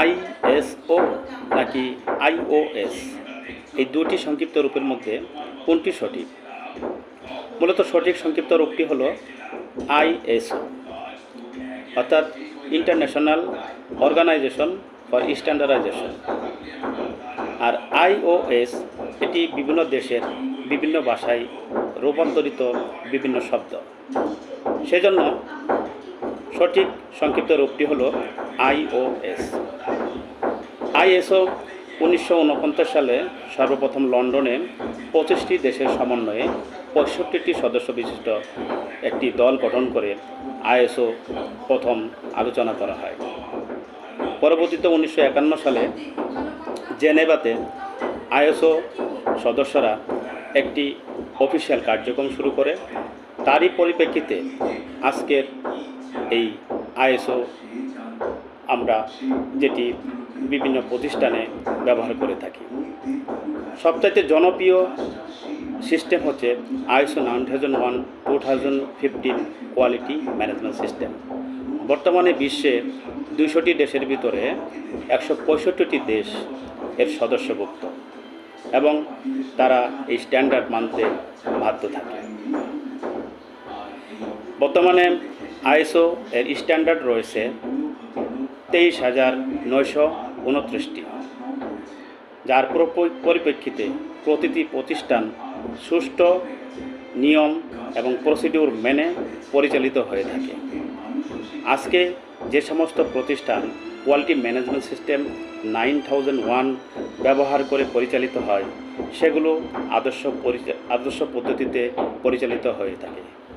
ISO নাকি iOS এই দুটি সংক্ষিপ্ত রূপের মধ্যে কোনটি সঠিক? মূলত সঠিক সংক্ষিপ্ত রূপটি হলো আইএসও অর্থাৎ ইন্টারন্যাশনাল অর্গানাইজেশন ফর স্ট্যান্ডার্ডাইজেশন। আর আইওএস এটি বিভিন্ন দেশের বিভিন্ন ভাষায় রূপান্তরিত বিভিন্ন শব্দ। সেজন্য সঠিক সংক্ষিপ্ত রূপটি হলো আইওএস আইএসও উনিশশো উনপঞ্চাশ সালে সর্বপ্রথম লন্ডনে পঁচিশটি দেশের সমন্বয়ে পঁয়ষট্টিটি সদস্য বিশিষ্ট একটি দল গঠন করে আইএসও প্রথম আলোচনা করা হয়। পরবর্তীতে উনিশশো একান্ন সালে জেনেভাতে আইএসও সদস্যরা একটি অফিসিয়াল কার্যক্রম শুরু করে। তারই পরিপ্রেক্ষিতে আজকের এই আইএসও আমরা যেটি বিভিন্ন প্রতিষ্ঠানে ব্যবহার করে থাকি। সবচাইতে জনপ্রিয় সিস্টেম হচ্ছে ISO nine thousand one, two thousand fifteen quality management system বর্তমানে বিশ্বে দুশোটি দেশের ভিতরে একশো পঁয়ষট্টিটি দেশ এর সদস্যভুক্ত এবং তারা এই স্ট্যান্ডার্ড মানতে বাধ্য থাকে। বর্তমানে আইএসও এর স্ট্যান্ডার্ড রয়েছে তেইশ হাজার নয়শো উনত্রিশটি। যার পরিপ্রেক্ষিতে প্রতিটি প্রতিষ্ঠান সুষ্ঠু নিয়ম এবং প্রসিডিউর মেনে পরিচালিত হয়ে থাকে। আজকে যে সমস্ত প্রতিষ্ঠান quality management system nine thousand one ব্যবহার করে পরিচালিত হয়, সেগুলো আদর্শ আদর্শ পদ্ধতিতে পরিচালিত হয়ে থাকে।